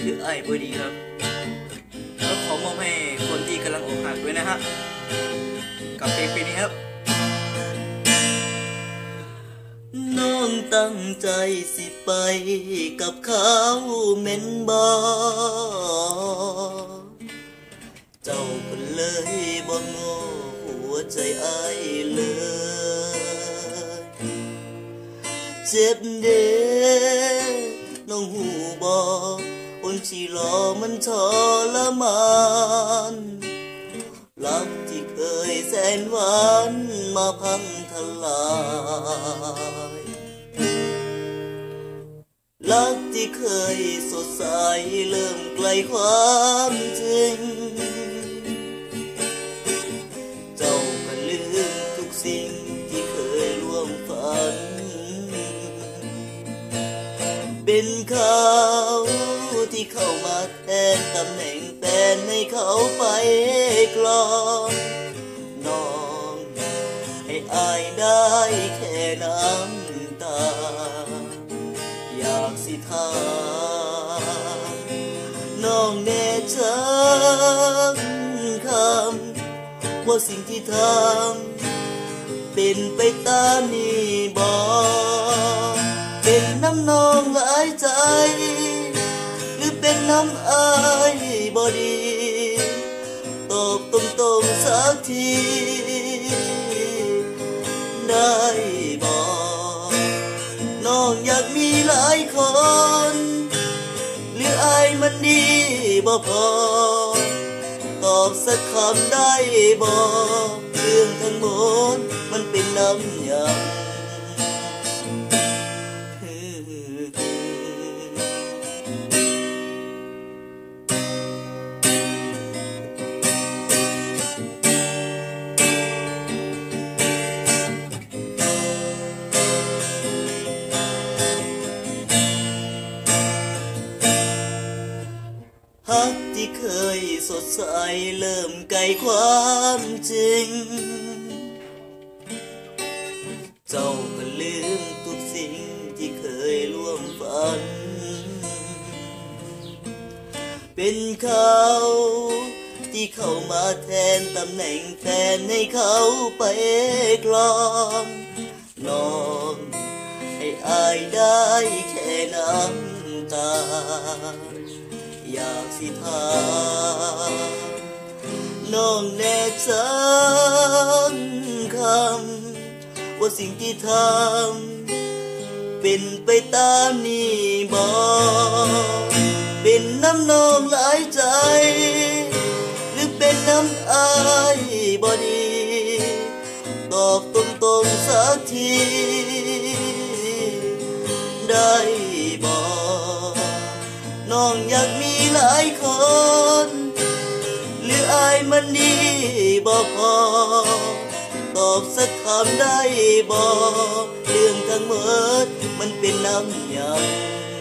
ายบ่ดีครับแล้วขอมอบให้คนที่กำลังอกหักด้วยนะฮะ กับเพลงเพลงนี้ครับ น้องตั้งใจสิไปกับเขาเม่นบอเจ้าคนเลยบ่โง่หัวใจไอายเลยเจ็บเด้น้องหูบอ คนที่รอมันทรมานรักที่เคยแสนหวานมาพังทลายรักที่เคยสดใสเริ่มไกลความจริง เจ้าก็ลืมทุกสิ่งที่เคยร่วมฝัน เป็นเขา ที่เข้ามาแทนตำแหน่งแฟนให้เขาไปกลองน้องให้อายได้แค่น้ำตา อยากสิทามน้องแน่ชังคำว่าสิ่งที่ทำเป็นไปตามนี้ น้ำอายบอดีตอบตรงๆสักที ได้บอกน้องอยากมีหลายคน หรืออายมันดีบ่พอ ตอบสักคำได้บ่เรื่องทั้งหมดมันเป็นน้ำ ฮักที่เคยสดใสเริ่มไกลความจริง เจ้าก็ลืมทุกสิ่งที่เคยร่วมฝัน เป็นเขาที่เข้ามาแทนตำแหน่งแฟนให้เขาไปกลอมน้องให้อายได้แค่น้ำตา อยากสิถามน้องแน่ชังคำว่าสิ่งที่ทำเป็นไปตามนี้บอกเป็นน้ำนองหลายใจ หรือเป็นน้ำอายบอดีตอบตรงๆสักทีได้บอกน้องอยากมีายคนหรืออายมันดีบ่พอตอบสักคำได้บ่เรื่องทั้งหมดมันเป็นน้ำยำ